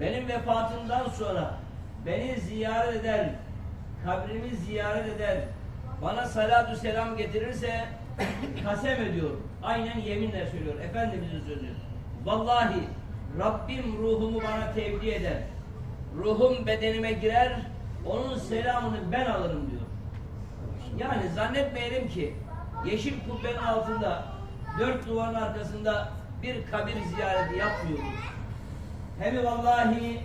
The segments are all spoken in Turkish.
benim vefatımdan sonra beni ziyaret eder, kabrimi ziyaret eder, bana salatü selam getirirse kasem ediyor. Aynen yeminle söylüyor. Efendimizin sözü. Vallahi Rabbim ruhumu bana tevdi eder. Ruhum bedenime girer, onun selamını ben alırım diyor. Yani zannetmeyelim ki yeşil kubbenin altında dört duvarın arkasında bir kabir ziyareti yapmıyoruz. Hem vallahi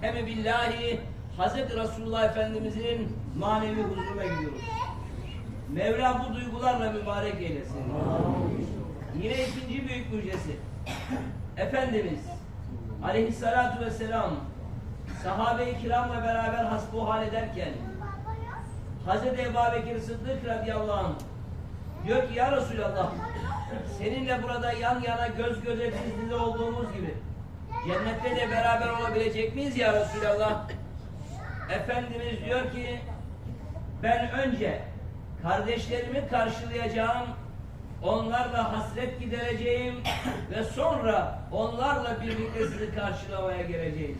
hem billahi Hazreti Resulullah Efendimizin manevi huzuruna gidiyoruz. Mevla bu duygularla mübarek eylesin. Yine ikinci büyük müjdesi. Efendimiz aleyhissalatu vesselam sahabe-i kiramla beraber hasbuhal ederken Hazreti Ebu Bekir Sıddık radıyallahu anh diyor ki ya Resulallah seninle burada yan yana göz göze diz dize olduğumuz gibi cennette de beraber olabilecek miyiz ya Resulallah? Efendimiz diyor ki ben önce kardeşlerimi karşılayacağım onlarla hasret gidereceğim ve sonra onlarla birlikte sizi karşılamaya geleceğiz.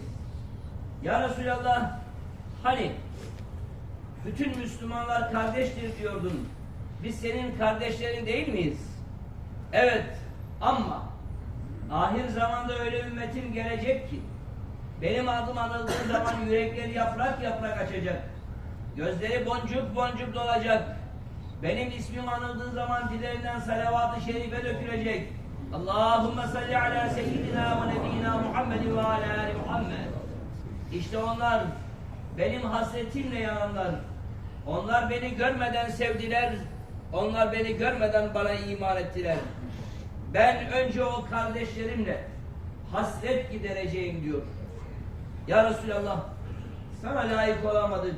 Ya Resulallah hani bütün Müslümanlar kardeştir diyordun. Biz senin kardeşlerin değil miyiz? Evet ama ahir zamanda öyle ümmetim gelecek ki benim adım anıldığı zaman yürekleri yaprak yaprak açacak. Gözleri boncuk boncuk dolacak. Benim ismim anıldığı zaman dillerinden salavat-ı şerife dökülecek. Allahümme salli ala seyyidina ve nebiyyina Muhammed ve ala ali Muhammed. İşte onlar benim hasretimle yananlar. Onlar beni görmeden sevdiler. Onlar beni görmeden bana iman ettiler. Ben önce o kardeşlerimle hasret gidereceğim diyor. Ya Resulallah sana layık olamadık.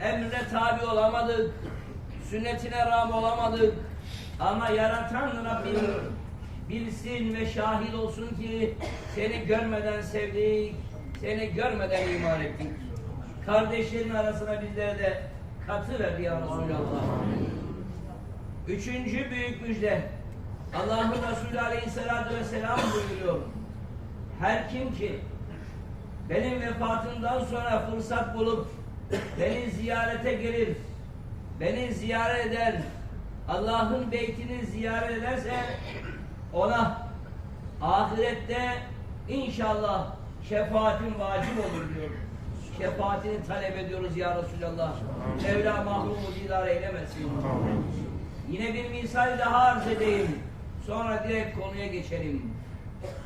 Emrine tabi olamadık. Sünnetine ram olamadık. Ama yaratan Rabbim bilsin ve şahit olsun ki seni görmeden sevdik. Seni görmeden iman ettik. Kardeşlerin arasına bizlere de katı ver ya Resulallah. Üçüncü büyük müjde. Allah'ın Resulü Aleyhisselatü Vesselam buyuruyor. Her kim ki benim vefatımdan sonra fırsat bulup beni ziyarete gelir, beni ziyaret eder, Allah'ın beytini ziyaret ederse ona ahirette inşallah şefaatin vacip olur diyor. Şefaatini talep ediyoruz ya Resulallah. Mevla mahrumu didar eylemesin. Yine bir misal daha arz edeyim. Sonra direkt konuya geçelim.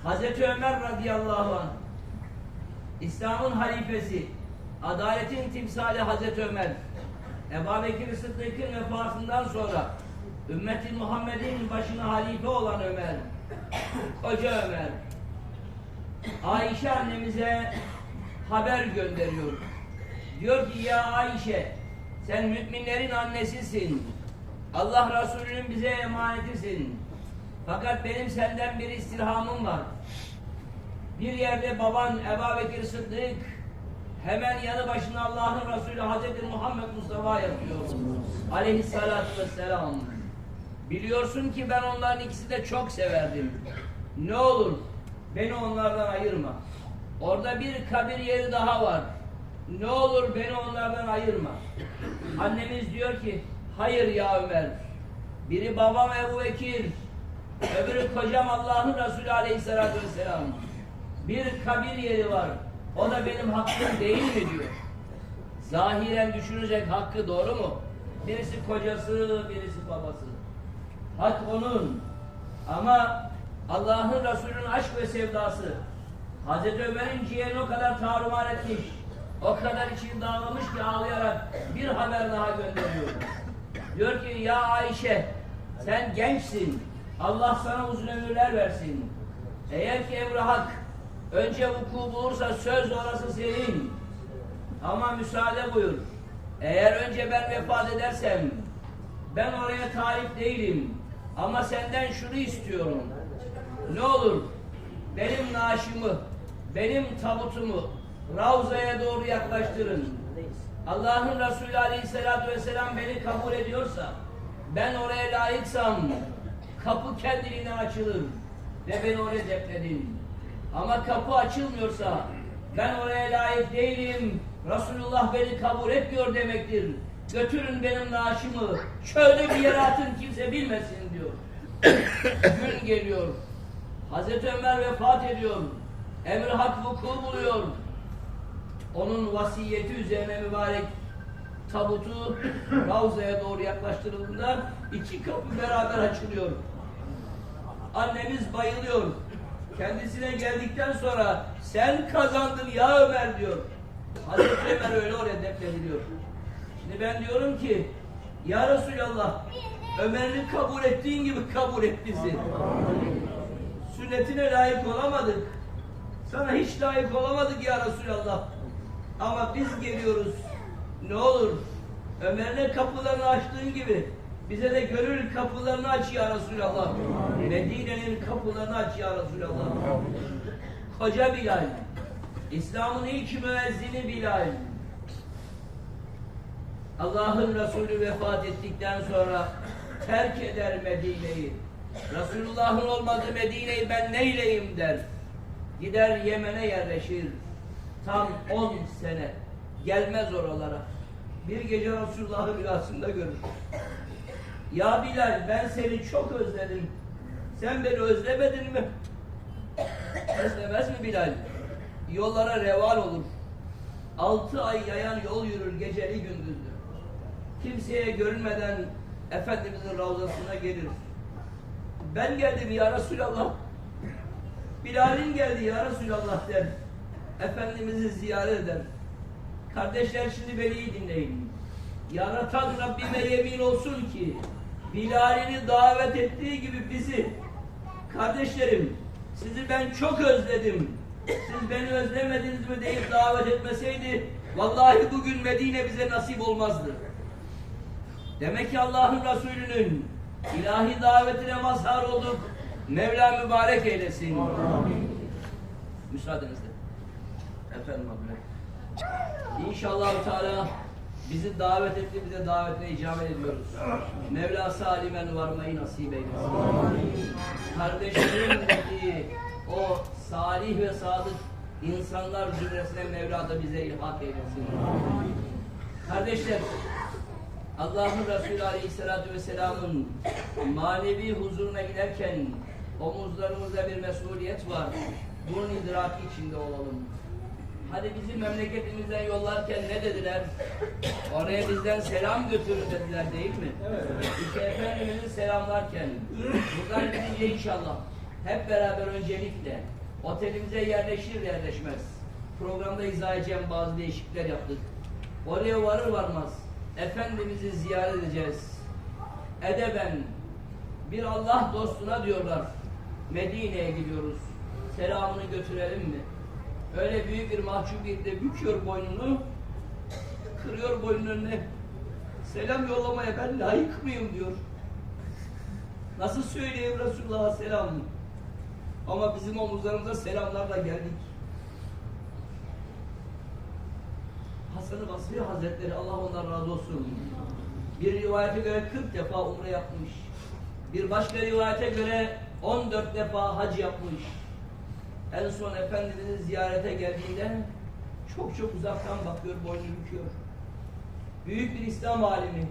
Hazreti Ömer radıyallahu anh İslam'ın halifesi, adaletin timsali Hazreti Ömer, Ebu Bekir Sıddık'ın vefatından sonra ümmeti Muhammed'in başına halife olan Ömer, Koca Ömer, Ayşe annemize haber gönderiyor. Diyor ki ya Ayşe, sen müminlerin annesisin. Allah Resulü'nün bize emanetisin. Fakat benim senden bir istirhamım var. Bir yerde baban Ebu Bekir Sıddık hemen yanı başında Allah'ın Resulü Hazreti Muhammed Mustafa yapıyor. Aleyhissalatu vesselam. Biliyorsun ki ben onların ikisi de çok severdim. Ne olur beni onlardan ayırma. Orada bir kabir yeri daha var. Ne olur beni onlardan ayırma. Annemiz diyor ki hayır ya Ömer. Biri babam Ebu Bekir, öbürü kocam Allah'ın Resulü Aleyhisselatü Vesselam. Bir kabir yeri var. O da benim hakkım değil mi diyor. Zahiren düşünecek hakkı doğru mu? Birisi kocası, birisi babası. Hak onun. Ama Allah'ın Resulü'nün aşk ve sevdası Hazreti Ömer'in ciğerini o kadar tarumar etmiş. O kadar için dağılmış ki ağlayarak bir haber daha gönderiyor. Diyor ki ya Ayşe sen gençsin. Allah sana uzun ömürler versin. Eğer ki emri hak önce vuku bulursa söz orası senin. Ama müsaade buyur. Eğer önce ben vefat edersem ben oraya talip değilim. Ama senden şunu istiyorum. Ne olur benim naaşımı, benim tabutumu Ravza'ya doğru yaklaştırın. Allah'ın Resulü Aleyhisselatü Vesselam beni kabul ediyorsa, ben oraya layıksam, kapı kendiliğinden açılır ve beni oraya defnedin. Ama kapı açılmıyorsa, Ben oraya layık değilim. Resulullah beni kabul etmiyor demektir. Götürün benim naaşımı. Şöyle bir yere atın kimse bilmesin diyor. Gün geliyor. Hazreti Ömer vefat ediyor. Emir hak vuku buluyor. Onun vasiyeti üzerine mübarek tabutu Ravza'ya doğru yaklaştırıldığında iki kapı beraber açılıyor. Annemiz bayılıyor. Kendisine geldikten sonra sen kazandın ya Ömer diyor. Hazreti Ömer öyle oraya defnediliyor. Şimdi ben diyorum ki ya Resulallah Ömer'i kabul ettiğin gibi kabul et bizi. Sünnetine layık olamadık. Sana hiç layık olamadık ya Resulallah. Ama biz geliyoruz. Ne olur Ömer'le kapılarını açtığın gibi bize de gönül kapılarını aç ya Resulallah. Medine'nin kapılarını aç ya Resulallah. Koca Bilal. İslam'ın ilk müezzini Bilal. Allah'ın Resulü vefat ettikten sonra terk eder Medine'yi. Resulullah'ın olmadığı Medine'yi ben neyleyim der. Gider Yemen'e yerleşir. Tam 10 sene. Gelmez oralara. Bir gece Resulullah'ı rüyasında görür. Ya Bilal ben seni çok özledim. Sen beni özlemedin mi? Özlemez mi Bilal? Yollara reval olur. Altı ay yayan yol yürür geceli gündüzdür. Kimseye görünmeden Efendimizin ravzasına gelir. Ben geldim ya Resulallah. Bilal'in geldi ya Resulallah der. Efendimiz'i ziyaret eder. Kardeşler şimdi beni iyi dinleyin. Yaratan Rabbime yemin olsun ki Bilal'ini davet ettiği gibi bizi kardeşlerim sizi ben çok özledim. Siz beni özlemediniz mi deyip davet etmeseydi vallahi bugün Medine bize nasip olmazdı. Demek ki Allah'ın Resulü'nün ilahi davetine mazhar olduk. Mevla mübarek eylesin. Müsaadenizle. Efendim abi. İnşallah Teala bizi davet etti, bize davetine icabet ediyoruz. Mevla salimen varmayı nasip eylesin. Kardeşlerimizdeki o salih ve sadık insanlar zümresine Mevla da bize ilhak eylesin. Kardeşler, Allah'ın Resulü Aleyhisselatü Vesselam'ın manevi huzuruna giderken omuzlarımızda bir mesuliyet var. Bunun idraki içinde olalım. Hadi bizi memleketimizden yollarken ne dediler? Oraya bizden selam götürün dediler değil mi? Evet. İşte Efendimiz'i selamlarken buradan gidince inşallah hep beraber öncelikle otelimize yerleşir yerleşmez. Programda izah edeceğim bazı değişiklikler yaptık. Oraya varır varmaz Efendimiz'i ziyaret edeceğiz. Edeben bir Allah dostuna diyorlar. Medine'ye gidiyoruz. Selamını götürelim mi? Öyle büyük bir mahcubiyetle büküyor boynunu, kırıyor boynunun önüne. Selam yollamaya ben layık mıyım diyor. Nasıl söyleyeyim Resulullah'a selam? Ama bizim omuzlarımıza selamlarla geldik. Hasan-ı Basri Hazretleri Allah ondan razı olsun. Bir rivayete göre 40 defa umre yapmış. Bir başka rivayete göre 14 defa hac yapmış. En son Efendimiz'i ziyarete geldiğinde çok çok uzaktan bakıyor, boynunu büküyor. Büyük bir İslam alimi,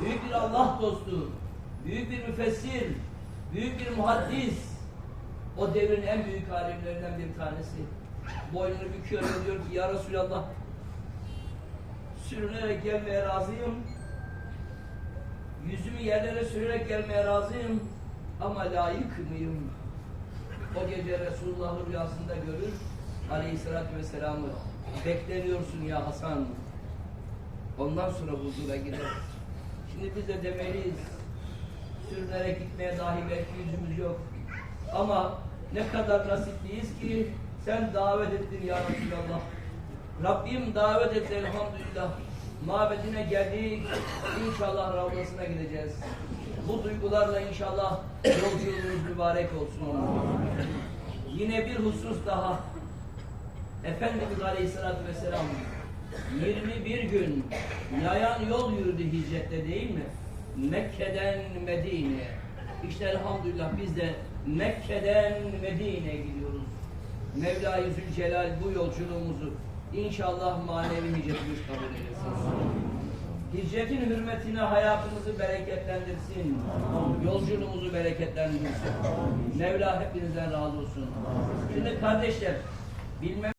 büyük bir Allah dostu, büyük bir müfessir, büyük bir muhaddis. O devrin en büyük alimlerinden bir tanesi. Boynunu büküyor ve diyor ki Ya Resulallah sürünerek gelmeye razıyım. Yüzümü yerlere sürerek gelmeye razıyım. Ama layık mıyım? O gece Resulullah'ı rüyasında görür. Aleyhissalatü vesselam'ı. Bekleniyorsun ya Hasan. Ondan sonra huzura gider. Şimdi biz de demeliyiz. Sürünerek gitmeye dahi belki yüzümüz yok. Ama ne kadar nasipliyiz ki sen davet ettin ya Resulallah. Rabbim davet etti elhamdülillah. Mabedine geldik. İnşallah Ravdasına gideceğiz. Bu duygularla inşallah yolculuğumuz mübarek olsun. Yine bir husus daha. Efendimiz Aleyhisselatü Vesselam 21 gün yayan yol yürüdü hicrette değil mi? Mekke'den Medine'ye. İşte elhamdülillah biz de Mekke'den Medine'ye gidiyoruz. Mevla-i Zülcelal bu yolculuğumuzu inşallah manevi nicetimiz kabul eylesin. Hicretin hürmetine hayatımızı bereketlendirsin. Yolculuğumuzu bereketlendirsin. Mevla hepinizden razı olsun. Şimdi kardeşler, bilmem